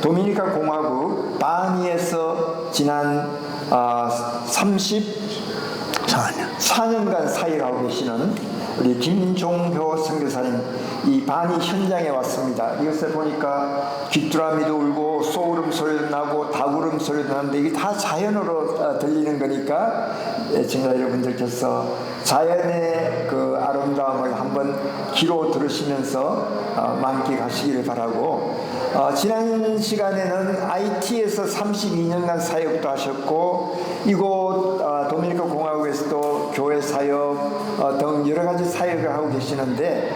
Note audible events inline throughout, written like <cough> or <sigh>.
도미니카 공화국 바니에서 지난 아, 34년간 4년. 사역을 하고 계시는 우리 김종효 선교사님 이 바니 현장에 왔습니다. 이것을 보니까 귀뚜라미도 울고 소울음 소리도 나고 닭울음 소리도 나는데 이게 다 자연으로 어, 들리는 거니까 애청자 여러분들께서 자연의 그 아름다움을 한번 귀로 들으시면서 어, 만끽하시기를 바라고 어, 지난 시간에는 IT에서 32년간 사역도 하셨고 이곳 어, 도미니카 공화국에서도 교회 사역 어, 등 여러 가지 사역을 하고 계시는데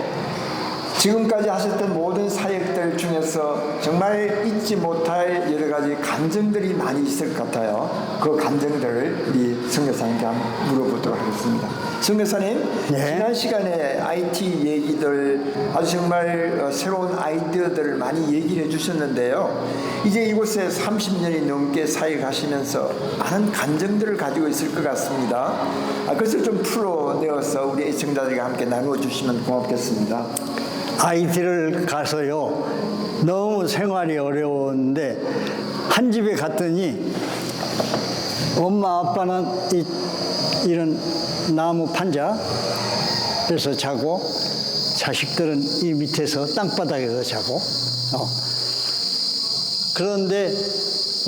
지금까지 하셨던 모든 사역들 중에서 정말 잊지 못할 여러 가지 감정들이 많이 있을 것 같아요. 그 감정들을 우리 성교사님께 한번 물어보도록 하겠습니다. 성교사님, 네. 지난 시간에 IT 얘기들 아주 정말 어, 새로운 아이디어들을 많이 얘기를 해주셨는데요. 이제 이곳에 30년이 넘게 사역하시면서 많은 감정들을 가지고 있을 것 같습니다. 아, 그것을 좀 풀어내어서 우리 애청자들과 함께 나누어 주시면 고맙겠습니다. IT를 가서요. 너무 생활이 어려웠는데 한 집에 갔더니 엄마 아빠는 이, 이런 나무 판자 에서 자고 자식들은 이 밑에서 땅바닥에서 자고 어. 그런데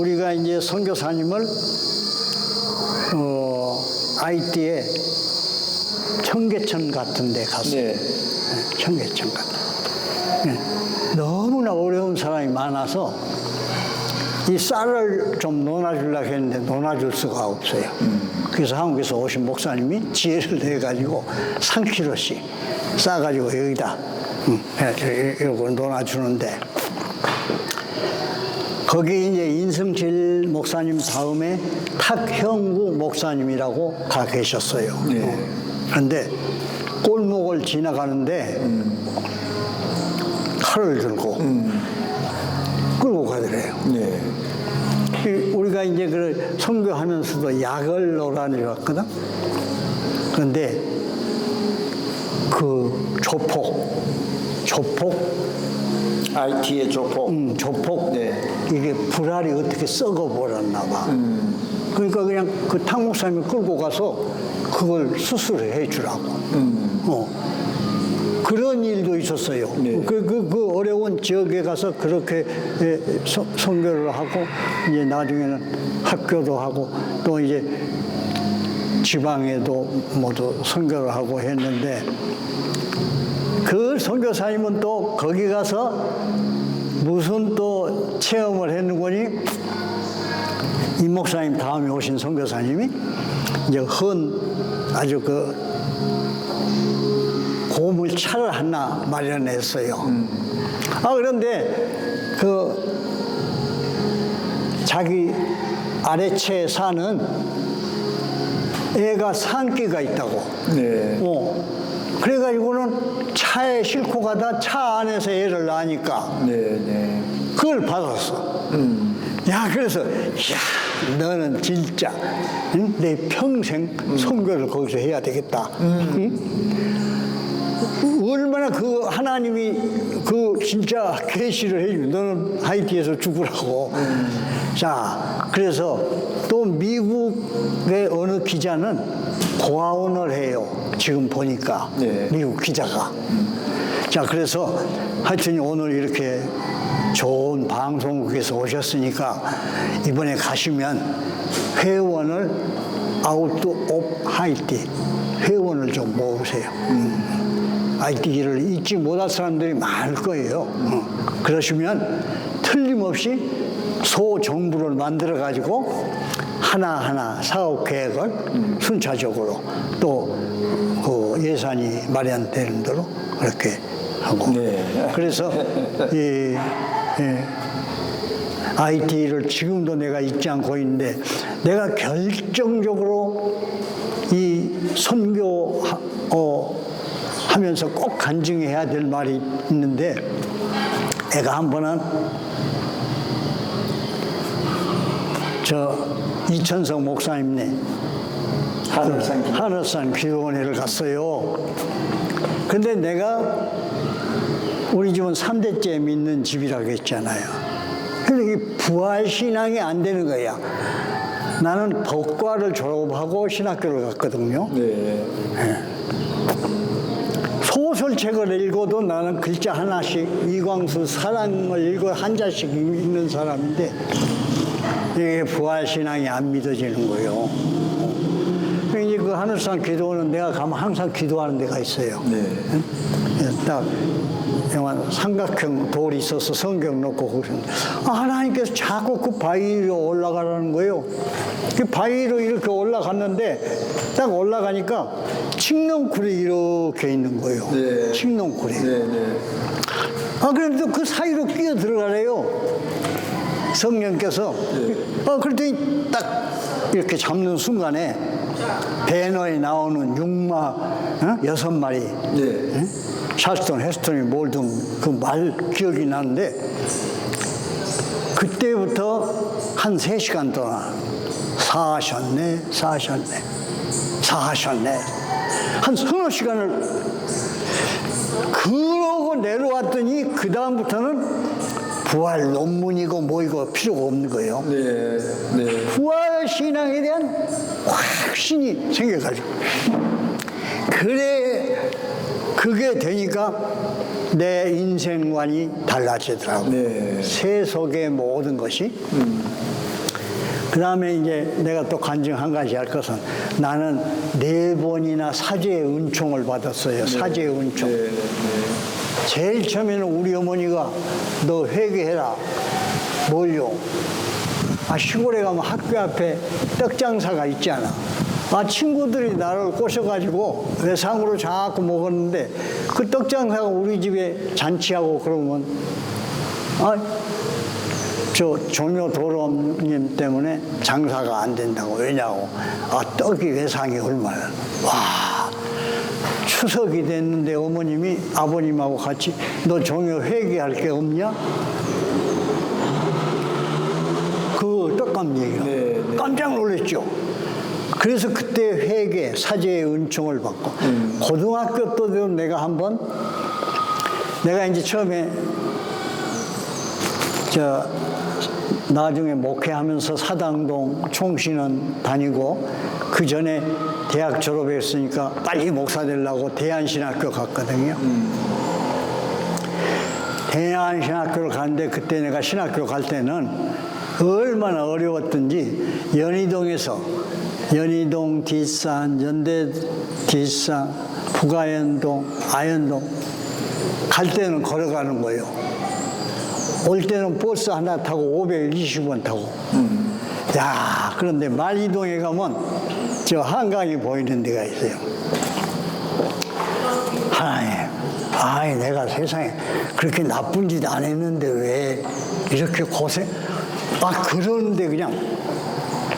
우리가 이제 선교사님을 어, IT에 청계천 같은 데 갔어요. 네. 예, 청계천 같은. 예, 너무나 어려운 사람이 많아서 이 쌀을 좀 논아주려고 했는데 논아줄 수가 없어요. 그래서 한국에서 오신 목사님이 지혜를 내가지고 3kg씩 싸가지고 여기다 음, 예, 이러고 논아주는데 거기 이제 인성질 목사님 다음에 탁형구 목사님이라고 가 계셨어요. 네. 그런데 골목을 지나가는데 칼을 들고 끌고 가더래요. 네. 이- 우리가 이제 그 선교하면서도 약을 놀아내렸거든. 그런데 그 조폭, 조폭, IT의 조폭. 음, 조폭, 네. 이게 불알이 어떻게 썩어버렸나 봐. 그러니까 그냥 그 탕목사님이 끌고 가서 그걸 수술을 해주라고. 어. 그런 일도 있었어요. 네. 그, 그, 그 어려운 지역에 가서 그렇게 예, 서- 선교를 하고 이제 나중에는 학교도 하고 또 이제 지방에도 모두 선교를 하고 했는데 그 선교사님은 또 거기 가서 무슨 또 체험을 했는 거니 이 목사님 다음에 오신 선교사님이 이제 헌 아주 그 고물 차를 하나 마련했어요. 아 그런데 그 자기 아래채에 사는 애가 산기가 있다고. 네. 어. 그래가지고는 차에 싣고 가다 차 안에서 애를 낳으니까 네, 네. 그걸 받았어. 야, 그래서, 야, 너는 진짜, 응? 내 평생 선교를 거기서 해야 되겠다. 응? 얼마나 그 하나님이 그 진짜 계시를 해주고 너는 하이티에서 죽으라고. 자, 그래서 또 미국의 어느 기자는 고아원을 해요. 지금 보니까 네. 미국 기자가. 자, 그래서 하여튼 오늘 이렇게 좋은 방송국에서 오셨으니까 이번에 가시면 회원을 아웃 옵 하이티 회원을 좀 모으세요. 음. 아이티를 잊지 못할 사람들이 많을 거예요. 어. 그러시면 틀림없이 소정부를 만들어 가지고 하나하나 사업 계획을 순차적으로 또 그 예산이 마련되는 대로 그렇게 하고 네. 그래서 이 예, IT를 지금도 내가 잊지 않고 있는데 내가 결정적으로 이 선교 하- 어, 하면서 꼭 간증해야 될 말이 있는데 내가 한 번은 저 이천성 목사님네 하늘산 기 하늘산 기도원회를 갔어요. 근데 내가 우리 집은 삼대째 믿는 집이라고 했잖아요. 그래서 이 부활 신앙이 안 되는 거야. 나는 법과를 졸업하고 신학교를 갔거든요. 네. 소설책을 읽어도 나는 글자 하나씩 이광수 사랑을 읽어 한 자씩 읽는 사람인데 이게 부활 신앙이 안 믿어지는 거예요. 그러니까 이제 그 하늘산 기도원은 내가 가면 항상 기도하는 데가 있어요. 네. 예, 딱 영화 삼각형 돌이 있어서 성경 놓고 거기서 아, 하나님께서 자꾸 그 바위 위로 올라가라는 거예요. 그 바위 위로 이렇게 올라갔는데 딱 올라가니까 칡넝쿨이 이렇게 있는 거예요. 네. 칡넝쿨이. 네, 네. 아 그런데 그 사이로 끼어 들어가래요. 성령께서. 아 그랬더니 딱 이렇게 잡는 순간에 배너에 나오는 육마 어? 여섯 마리 네. 찰스턴, 헤스턴이 몰든 그 말 기억이 나는데 그때부터 한 세시간 동안 사셨네, 사셨네, 사셨네. 한 서너 시간을 그러고 내려왔더니 그 다음부터는 부활 논문이고 뭐이고 필요가 없는 거예요. 네. 네. 부활 신앙에 대한 확신이 생겨가지고 그래 그게 되니까 내 인생관이 달라지더라고. 네. 세속의 모든 것이. 그 다음에 이제 내가 또 간증 한 가지 할 것은 나는 네 번이나 사제의 은총을 받았어요. 사제의 은총. 네. 제일 처음에는 우리 어머니가 너 회개해라. 뭘요? 아, 시골에 가면 학교 앞에 떡 장사가 있잖아. 아, 친구들이 나를 꼬셔가지고 외상으로 자꾸 먹었는데 그 떡 장사가 우리 집에 잔치하고 그러면 아, 저 조묘 도로님 때문에 장사가 안 된다고. 왜냐고. 아, 떡이 외상이 얼마나. 와. 추석이 됐는데 어머님이 아버님하고 같이 너 종교 회개할 게 없냐? 그 떡감 얘기가 네, 네. 깜짝 놀랐죠. 그래서 그때 회개 사제의 은총을 받고 고등학교 때도 내가 한번 내가 이제 처음에 저 나중에 목회하면서 사당동 총신원 다니고 그 전에 대학 졸업했으니까 빨리 목사 되려고 대한신학교 갔거든요. 대한신학교를 갔는데 그때 내가 신학교 갈 때는 얼마나 어려웠던지 연희동에서 연희동 뒷산, 연대 뒷산, 부가연동, 아현동 갈 때는 걸어가는 거예요. 올 때는 버스 하나 타고 520원 타고. 야, 그런데 말이동에 가면 저 한강이 보이는 데가 있어요. 하나님, 아이, 내가 세상에 그렇게 나쁜 짓 안 했는데 왜 이렇게 고생? 아, 그러는데 그냥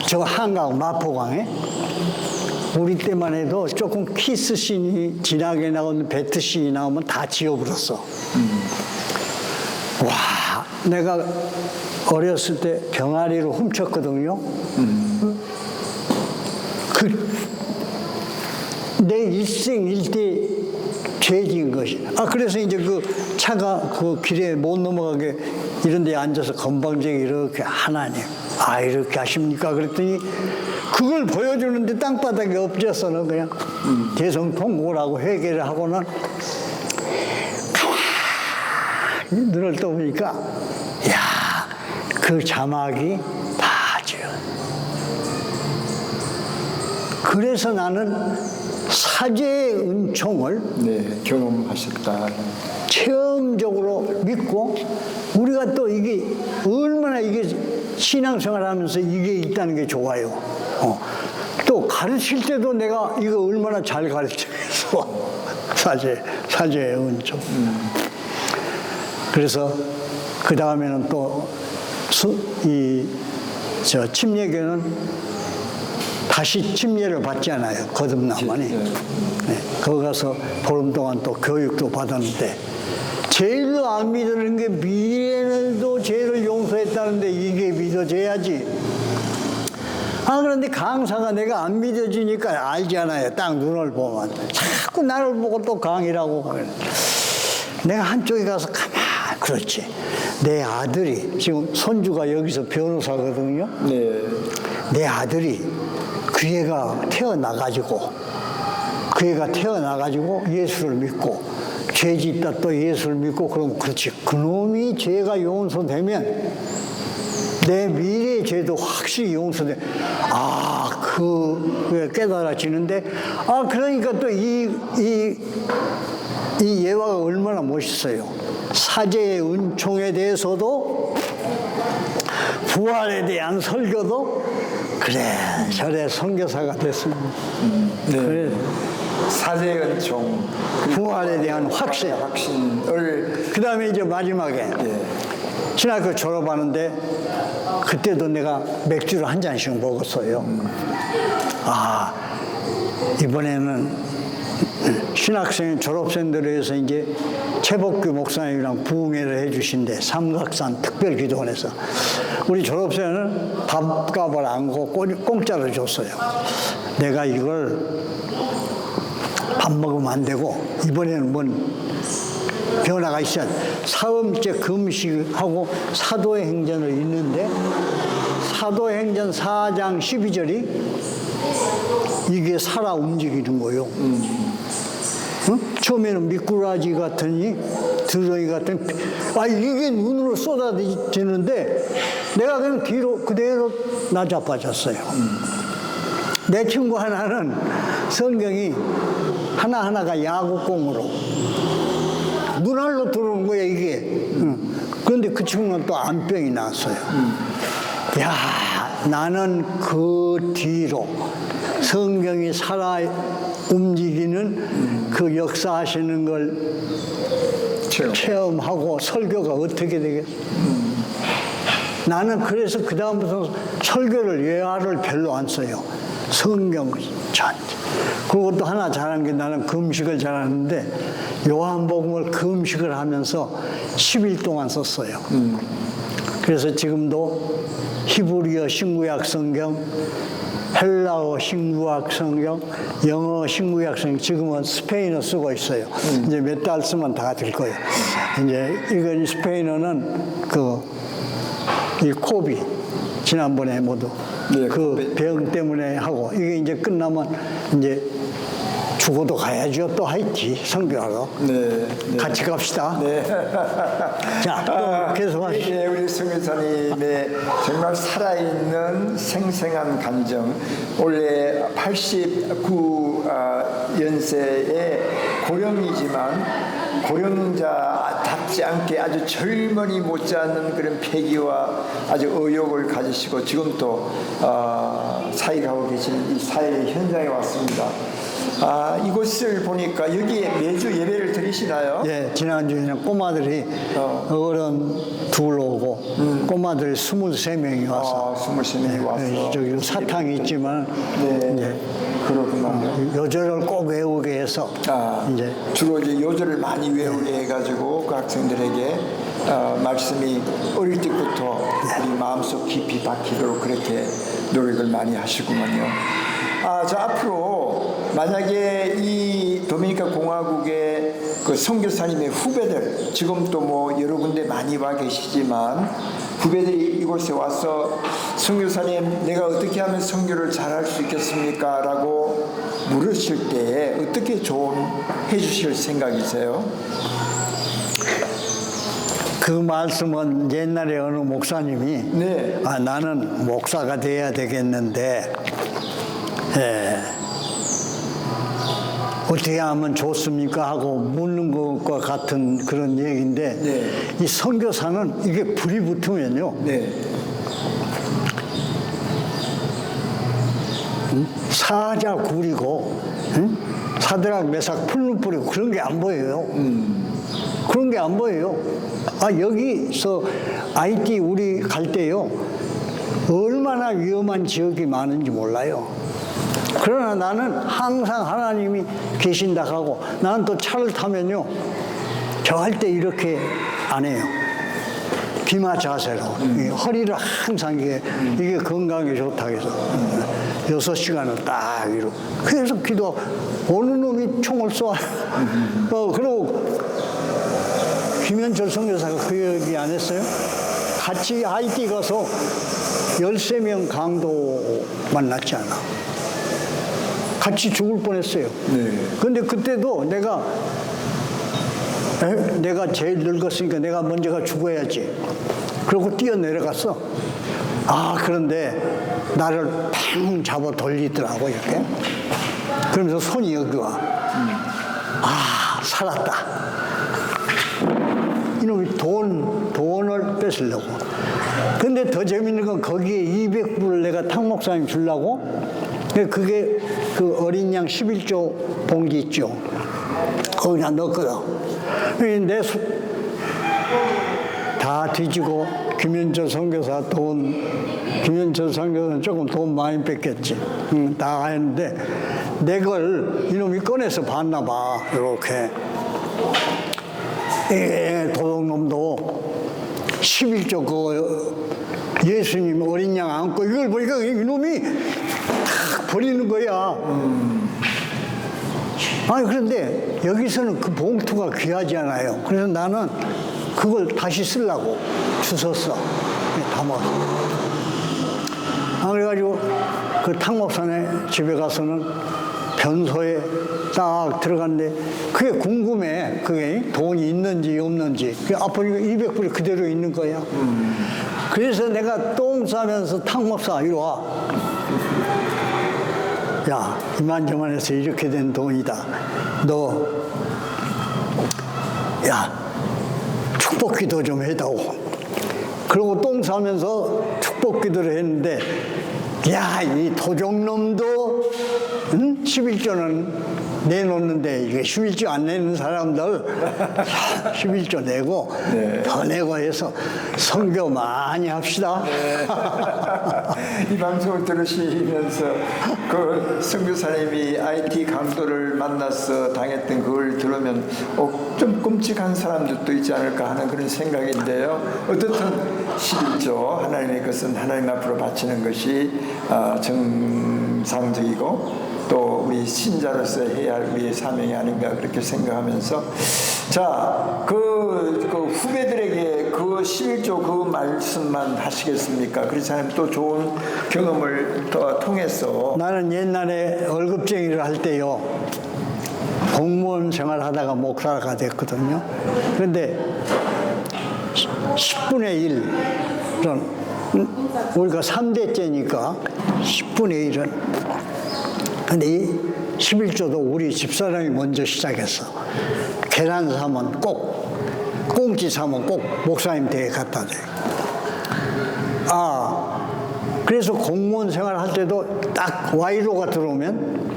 저 한강 마포강에 우리 때만 해도 조금 키스씬이 진하게 나오는 배트씬이 나오면 다 지워버렸어. 와, 내가 어렸을 때 병아리를 훔쳤거든요. 그, 내 일생 일대 죄진 것이. 아, 그래서 이제 그 차가 그 길에 못 넘어가게 이런 데 앉아서 건방지게 이렇게 하나님, 아, 이렇게 하십니까? 그랬더니 그걸 보여주는데 땅바닥에 엎져서는 그냥 대성통고라고 회개를 하고는 눈을 떠보니까 야, 그 자막이 다 지어. 그래서 나는 사제의 은총을 네. 경험하셨다. 체험적으로 믿고 우리가 또 이게 얼마나 이게 신앙생활 하면서 이게 있다는 게 좋아요. 어. 또 가르칠 때도 내가 이거 얼마나 잘 가르치겠어. <laughs> 사제, 사제의 은총. 그래서 그 다음에는 또 이 저 침례교는 다시 침례를 받잖아요. 거듭나만이. 네. 네, 거기 가서 보름 동안 또 교육도 받았는데 제일로 안 믿는 게 미래에도 죄를 용서했다는데 이게 믿어져야지. 아 그런데 강사가 내가 안 믿어지니까 알잖아요. 딱 눈을 보면 자꾸 나를 보고 또 강이라고. 내가 한쪽에 가서 가만 그렇지. 내 아들이 지금 손주가 여기서 변호사거든요. 네. 내 아들이 그 애가 태어나가지고 그 애가 태어나가지고 예수를 믿고 죄 짓다 또 예수를 믿고 그러면 그렇지. 그놈이 죄가 용서되면 내 미래의 죄도 확실히 용서돼. 아그 깨달아지는데 아 그러니까 또 이 이 이 예화가 얼마나 멋있어요. 사제의 은총에 대해서도 부활에 대한 설교도 그래 저래 선교사가 됐습니다. 네. 그래 사제 은총 그리고 부활에 대한 확신. 확신을 그 다음에 이제 마지막에 예. 신학교 졸업하는데 그때도 내가 맥주를 한 잔씩 먹었어요. 아 이번에는 신학생 졸업생들을 위해서 이제 최복규 목사님이랑 부흥회를 해주신대 삼각산 특별기도원에서 우리 졸업생은 밥값을 안 고 공짜로 줬어요. 내가 이걸 밥 먹으면 안 되고 이번에는 뭔 변화가 있어야 돼. 사음째 금식하고 사도의 행전을 읽는데 사도의 행전 4장 12절이 이게 살아 움직이는 거요. 응? 처음에는 미꾸라지 같으니 드러기 같은 아 이게 눈으로 쏟아지는데 내가 그냥 뒤로 그대로 나자빠졌어요. 내 친구 하나는 성경이 하나하나가 야구공으로 눈알로 들어오는 거야 이게. 응. 그런데 그 친구는 또 안병이 났어요. 야 나는 그 뒤로 성경이 살아 움직이는 그 역사하시는 걸 체험. 체험 하고 설교가 어떻게 되겠어? 나는 그래서 그 다음부터 설교를 예화를 별로 안 써요. 성경 전체. 그것도 하나 잘한 게 나는 금식을 잘하는데 요한복음을 금식을 하면서 10일 동안 썼어요. 그래서 지금도 히브리어 신구약 성경, 헬라어 신구약 성경, 영어 신구약 성경, 지금은 스페인어 쓰고 있어요. 이제 몇 달 쓰면 다 될 거예요. 이제 이건 스페인어는 그, 이 코비, 지난번에 모두 네, 그. 병 때문에 하고, 이게 이제 끝나면 이제 죽어도 가야죠. 또 하이티, 성교하러. 네. 네. 같이 갑시다. 네. <laughs> 자, 또 계속 하시죠. 예, 우리 성교사님의 정말 살아있는 생생한 감정. 올해 89 아, 연세의 고령이지만 고령자답지 않게 아주 젊은이 못지않는 그런 패기와 아주 의욕을 가지시고 지금 또 어, 사역하고 계시는 이 사회 현장에 왔습니다. 아, 이곳을 보니까 여기에 매주 예배를 드리시나요? 예, 지난주에는 꼬마들이 어. 어. 른 둘 오고 꼬마들이 23명이 와서 아, 23명이 와서 예, 저기 사탕이 있지만 네. 이제 그렇구나. 요절을 꼭 외우게 해서 아, 이제 주로 이제 요절을 많이 외우게 해가지고 그 학생들에게 어, 말씀이 어릴 때부터 우리 마음속 깊이 박히도록 그렇게 노력을 많이 하시구만요. 아, 저 앞으로 만약에 이 도미니카 공화국의 그 선교사님의 후배들 지금 또 뭐 여러 군데 많이 와 계시지만 후배들이 이곳에 와서 선교사님 내가 어떻게 하면 선교를 잘할 수 있겠습니까? 라고 물으실 때 어떻게 조언해 주실 생각이세요? 그 말씀은 옛날에 어느 목사님이 네. 아 나는 목사가 돼야 되겠는데 예, 어떻게 하면 좋습니까 하고 묻는 것과 같은 그런 얘기인데 네. 이 선교사는 이게 불이 붙으면요 네. 사자 구리고 응? 사드락 메삭 풀로 뿌리고 그런 게 안 보여요. 그런 게 안 보여요. 아 여기서 IT 우리 갈 때요 얼마나 위험한 지역이 많은지 몰라요. 그러나 나는 항상 하나님이 계신다 하고 나는 또 차를 타면요 저할 때 이렇게 안 해요. 비마 자세로 이 허리를 항상 이게 이게 건강에 좋다 해서 여섯 시간을 딱 이로 그래서 기도 어느 놈이 총을 쏘아 어 그리고 김현철 선교사가 그 얘기 안 했어요? 같이 하이티 가서 13명 강도 만났잖아. 같이 죽을 뻔했어요. 네. 근데 그때도 내가 에? 내가 제일 늙었으니까 내가 먼저가 죽어야지. 그러고 뛰어 내려갔어. 아, 그런데 나를 팡 잡아 돌리더라고, 이렇게. 그러면서 손이 여기 와. 아, 살았다. 이놈이 돈, 돈을 뺏으려고. 근데 더 재밌는 건 거기에 200불을 내가 탕 목사님 주려고. 그게 그 어린 양 11조 봉지 있죠. 거기다 넣었거든. 내 수, 다 뒤지고 김현철 선교사 돈, 김현철 선교사는 조금 돈 많이 뺏겼지. 응, 다 했는데 내 걸 이놈이 꺼내서 봤나 봐. 이렇게. 에 도둑놈도 11조 그 예수님 어린 양 안고 이걸 보니까 이놈이 탁 버리는 거야. 아니 그런데 여기서는 그 봉투가 귀하지 않아요. 그래서 나는 그걸 다시 쓰려고 주웠어. 담아서. 아, 그래가지고 그 탕목산에 집에 가서는 변소에 딱 들어갔는데 그게 궁금해. 그게 돈이 있는지 없는지. 그 앞으로 200불이 그대로 있는 거야. 그래서 내가 똥 싸면서 탕목사 이리 와. 야, 이만저만해서 이렇게 된 돈이다. 너, 야, 축복 기도 좀 해다오. 그러고 똥 싸면서 축복 기도를 했는데, 야, 이 도적놈도, 응? 11조는 내놓는데, 이게 11조 안 내는 사람들, 11조 내고, 더 내고 해서 성교 많이 합시다. 이 방송을 들으시면서 그 선교사님이 IT 강도를 만나서 당했던 그걸 들으면 어, 좀 끔찍한 사람들도 있지 않을까 하는 그런 생각인데요. 어떻든 11조 하나님의 것은 하나님 앞으로 바치는 것이 아, 정상적이고 또 우리 신자로서 해야 할 우리의 사명이 아닌가 그렇게 생각하면서 자, 그, 그 후배들에게 그 11조 그 말씀만 하시겠습니까? 그렇지 않으면 또 좋은 경험을 또 통해서 나는 옛날에 월급쟁이를 할 때요 공무원 생활하다가 목사가 됐거든요. 그런데 10분의 1은 우리가 3대째니까 10분의 1은 근데 이 11조도 우리 집사람이 먼저 시작했어. 계란 사면 꼭 꽁치 사면 꼭 목사님 댁에 갖다 대. 아, 그래서 공무원 생활 할 때도 딱 와이로가 들어오면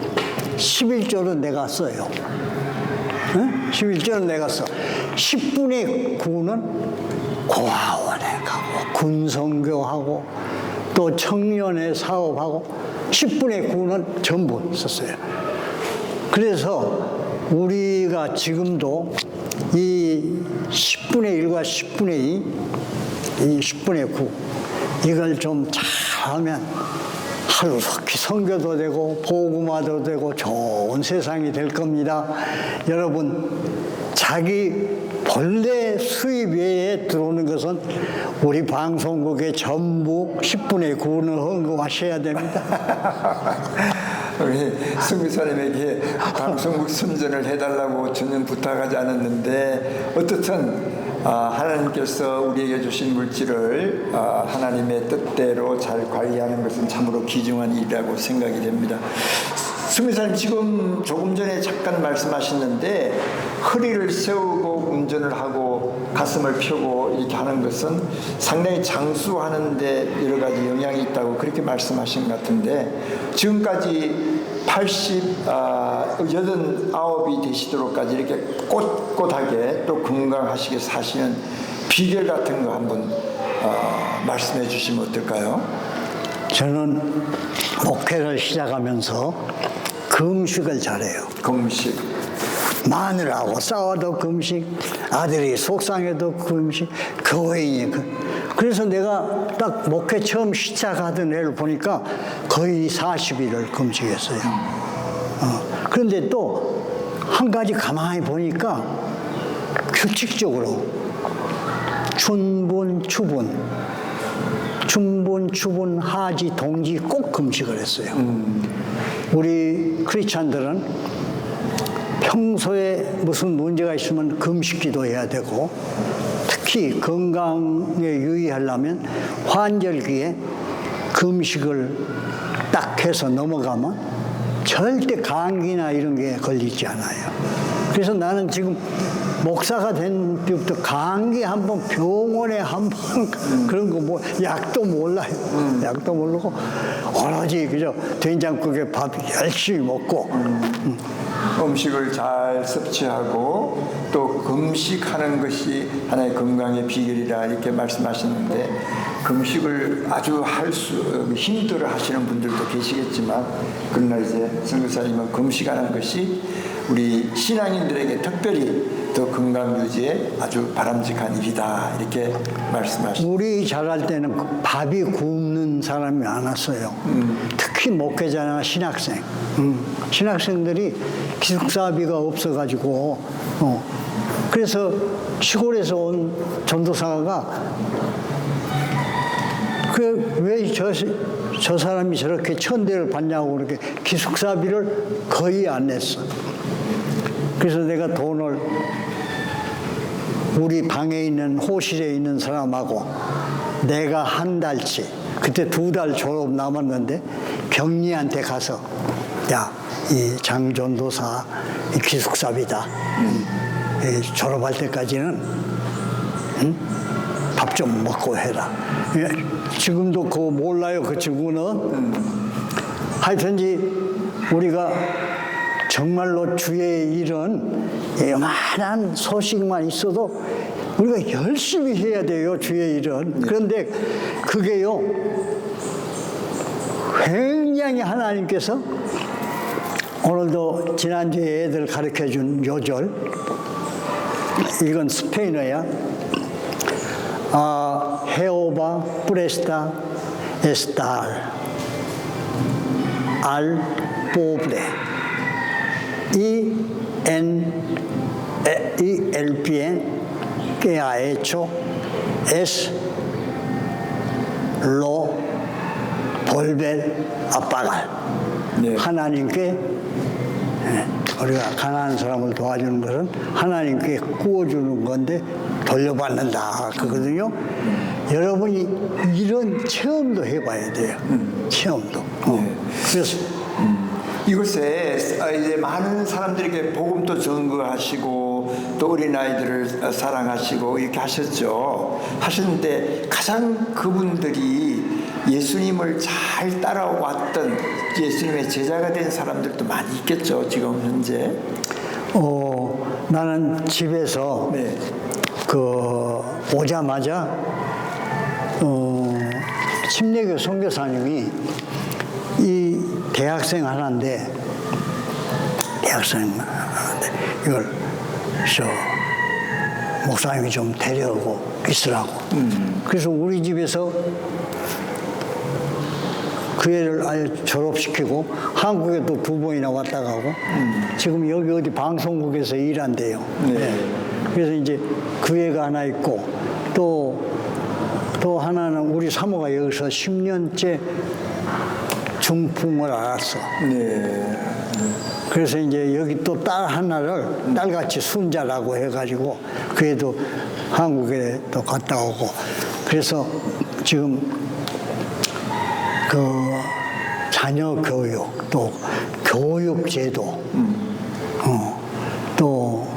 11조는 내가 써요. 응? 11조는 내가 써. 10분의 9는 고아원에 가고 군성교하고 또 청년의 사업하고 10분의 9는 전부 썼어요. 그래서 우리가 지금도 이 10분의 1과 10분의 2, 이 10분의 9 이걸 좀 잘하면 하루속히 성교도 되고 보고마도 되고 좋은 세상이 될 겁니다. 여러분 자기 본래 수입 외에 들어오는 것은 우리 방송국의 전부 10분의 9는 헌금하셔야 됩니다. <laughs> 우리 승비사님에게 방송국 선전을 해달라고 저는 부탁하지 않았는데 어떻든 아, 하나님께서 우리에게 주신 물질을 아, 하나님의 뜻대로 잘 관리하는 것은 참으로 귀중한 일이라고 생각이 됩니다. 승비사님 지금 조금 전에 잠깐 말씀하셨는데 허리를 세우고 운전을 하고 가슴을 펴고 이렇게 하는 것은 상당히 장수하는데 여러 가지 영향이 있다고 그렇게 말씀하신 것 같은데 지금까지 80, 아, 89이 되시도록까지 이렇게 꼿꼿하게 또 건강하시게 사시는 비결 같은 거 한번 아, 말씀해 주시면 어떨까요? 저는 목회를 시작하면서 금식을 잘해요. 금식. 마누라하고 싸워도 금식, 아들이 속상해도 금식, 교회인이 그. 그래서 내가 딱 목회 처음 시작하던 애를 보니까 거의 40일을 금식했어요. 어. 그런데 또 한 가지 가만히 보니까 규칙적으로 춘분, 추분, 춘분, 추분, 하지, 동지 꼭 금식을 했어요. 우리 크리스찬들은 평소에 무슨 문제가 있으면 금식 기도해야 되고 특히 건강에 유의하려면 환절기에 금식을 딱 해서 넘어가면 절대 감기나 이런 게 걸리지 않아요. 그래서 나는 지금 목사가 된 뒤부터 감기 한번 병원에 한번 <laughs> 그런 거 뭐 약도 몰라요. 약도 모르고 오로지 그저 된장국에 밥 열심히 먹고. 음식을 잘 섭취하고 또 금식하는 것이 하나의 건강의 비결이라 이렇게 말씀하셨는데 금식을 아주 할 수 힘들어 하시는 분들도 계시겠지만 그러나 이제 선교사님은 금식하는 것이 우리 신앙인들에게 특별히 더 건강 유지에 아주 바람직한 일이다 이렇게 말씀하셨습니다. 우리 자랄 때는 그 밥이 굶는 사람이 많았어요. 특히 목회자나 신학생. 음, 신학생들이 기숙사비가 없어가지고, 어, 그래서 시골에서 온 전도사가 그왜저 저 사람이 저렇게 천대를 받냐고 그렇게 기숙사비를 거의 안 냈어. 그래서 내가 돈을 우리 방에 있는 호실에 있는 사람하고 내가 한 달치 그때 두 달 졸업 남았는데 병리한테 가서 야 이 장전도사 이 기숙사비다. 음, 이 졸업할 때까지는 밥좀 먹고 해라. 예, 지금도 그거 몰라요 그 친구는. 하여튼지 우리가 정말로 주의 일은 요만한 소식만 있어도 우리가 열심히 해야 돼요 주의 일은. 그런데 그게요 굉장히 하나님께서 오늘도 지난주에 애들 가르쳐 준 요절 이건 스페인어야. 아, 헤오바 프레스타 에스탈 y en y el bien que ha hecho es lo volver a pagar. 네. 하나님께 예, 우리가 가난한 사람을 도와주는 것은 하나님께 구워주는 건데 돌려받는다 그거든요. 여러분이 이런 체험도 해봐야 돼요. 체험도. 어. 그래서 이곳에 이제 많은 사람들에게 복음도 전거하시고 또 어린 아이들을 사랑하시고 이렇게 하셨죠. 하셨는데 가장 그분들이 예수님을 잘 따라왔던 예수님의 제자가 된 사람들도 많이 있겠죠. 지금 현재. 어, 나는 집에서 네. 그 오자마자 어, 침례교 선교사님이 이 대학생 하나인데 대학생 하나인데 이걸 저 목사님이 좀 데려오고 있으라고. 그래서 우리 집에서 그 애를 아예 졸업시키고 한국에 또 두 번이나 왔다 가고 지금 여기 어디 방송국에서 일한대요. 네. 그래서 이제 그 애가 하나 있고 또, 또 하나는 우리 사모가 여기서 10년째 중풍을 앓았어. 네. 그래서 이제 여기 또 딸 하나를 딸같이 순자라고 해가지고 그 애도 한국에 또 갔다 오고 그래서 지금 그 자녀 교육 또 교육 제도 어, 또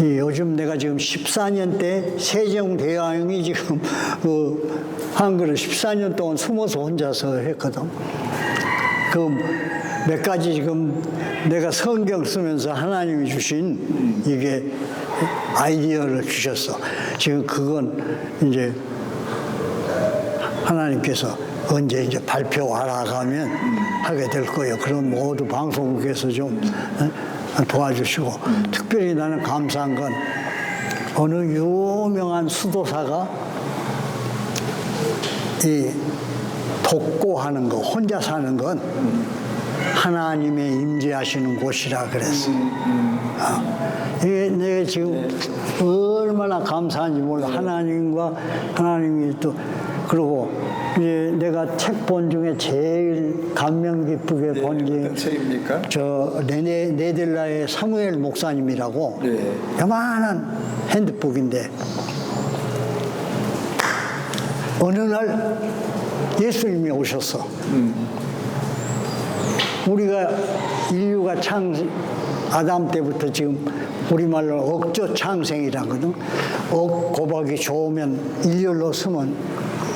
이 요즘 내가 지금 14년 때 세종대왕이 지금 그 한글을 14년 동안 숨어서 혼자서 했거든. 그 몇 가지 지금 내가 성경 쓰면서 하나님이 주신 이게 아이디어를 주셨어. 지금 그건 이제 하나님께서 언제 이제 발표하라 가면 하게 될 거예요. 그럼 모두 방송국에서 좀 어, 도와주시고 특별히 나는 감사한 건 어느 유명한 수도사가 이 독고하는 거 혼자 사는 건 하나님의 임재하시는 곳이라 그랬어. 아, 이게 내가 지금 얼마나 감사한지 몰라. 하나님과 하나님이 또 그리고 이제 내가 책 본 중에 제일 감명 깊게 본게 어떤 책입니까? 저 네네 네덜라의 사무엘 목사님이라고 네. 요만한 핸드북인데 어느 날 예수님이 오셨어. 우리가 인류가 창 아담 때부터 지금 우리말로 억조 창생이라거든. 억 곱하기 좋으면 일렬로 쓰면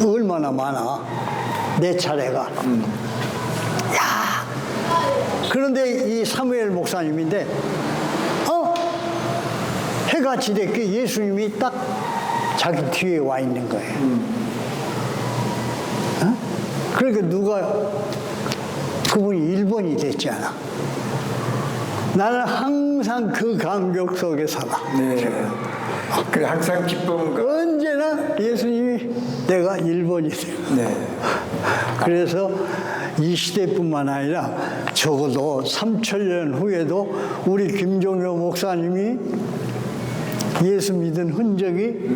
얼마나 많아. 내 차례가. 야. 그런데 이 사무엘 목사님인데 어 해가 지대께 예수님이 딱 자기 뒤에 와 있는 거예요. 어? 그러니까 누가 그분이 1번이 됐잖아. 나는 항상 그 감격 속에 살아. 네. 그 항상 기쁨과 언제나 예수님이 내가 1번이 돼. 네. 그래서 이 시대뿐만 아니라 적어도 3천년 후에도 우리 김종효 목사님이 예수 믿은 흔적이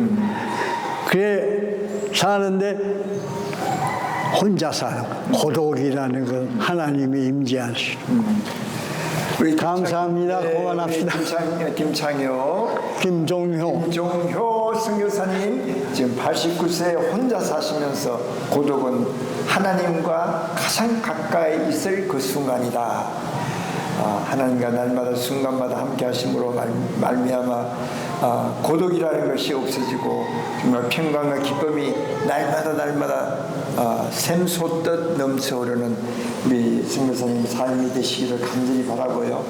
그래 사는데 혼자 사는 거. 고독이라는 건 하나님의 임재하시는 우리 감사합니다. 김창- 그만합시다. 우리 김창, 김창효, 김종효 김종효 선교사님 지금 89세 혼자 사시면서 고독은 하나님과 가장 가까이 있을 그 순간이다. 아, 하나님과 날마다 순간마다 함께 하심으로 말, 말미암아 아, 고독이라는 것이 없어지고 정말 평강과 기쁨이 날마다 날마다 아, 샘솟듯 넘쳐오르는 우리 선교사님 삶이 되시기를 간절히 바라고요.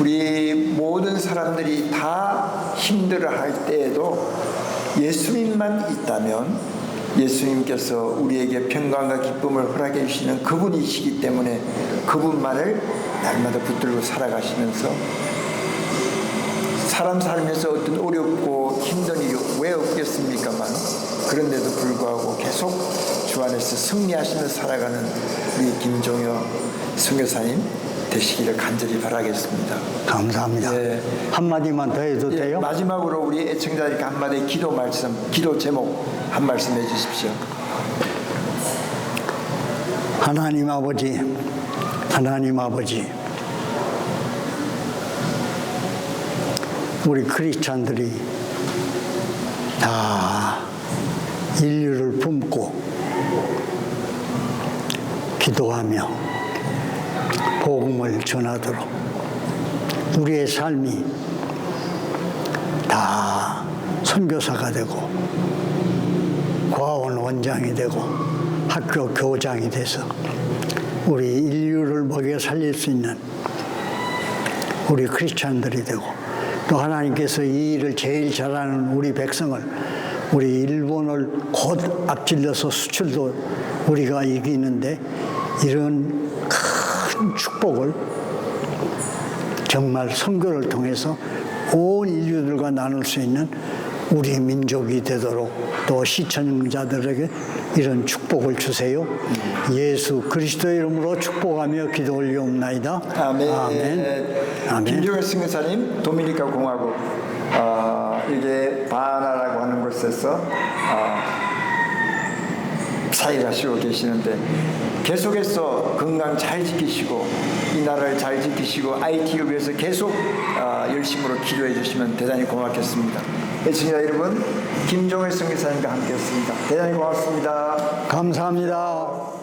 우리 모든 사람들이 다 힘들어할 때에도 예수님만 있다면 예수님께서 우리에게 평강과 기쁨을 허락해 주시는 그분이시기 때문에 그분만을 날마다 붙들고 살아가시면서 사람 살면서 어떤 어렵고 힘든 일이 왜 없겠습니까만 그런데도 불구하고 계속 주 안에서 승리하시며 살아가는 우리 김종효 선교사님 되시기를 간절히 바라겠습니다. 감사합니다. 네. 한마디만 더 해도 예, 돼요? 마지막으로 우리 애청자들께 한마디 기도 말씀, 기도 제목 한 말씀 해주십시오. 하나님 아버지, 하나님 아버지, 우리 크리스찬들이 다 인류를 품고 기도하며 복음을 전하도록 우리의 삶이 다 선교사가 되고 과원 원장이 되고 학교 교장이 돼서 우리 인류를 먹여 살릴 수 있는 우리 크리스찬들이 되고 또 하나님께서 이 일을 제일 잘하는 우리 백성을 우리 일본을 곧 앞질러서 수출도 우리가 이기는데 이런 큰 축복을 정말 선교를 통해서 온 인류들과 나눌 수 있는 우리 민족이 되도록 또 시청자들에게 이런 축복을 주세요. 예수 그리스도 이름으로 축복하며 기도 올리옵나이다. 아멘. 아멘. 아멘. 김종현 승교사님 도미니카 공화국 어, 이게 바나라고 하는 곳에서 어, 사역하시고 계시는데 계속해서 건강 잘 지키시고 이 나라를 잘 지키시고 IT를 위해서 계속 어, 열심으로 기도해 주시면 대단히 고맙겠습니다. 애청자 여러분 김종현 승교사님과 함께했습니다. 대단히 고맙습니다. 감사합니다.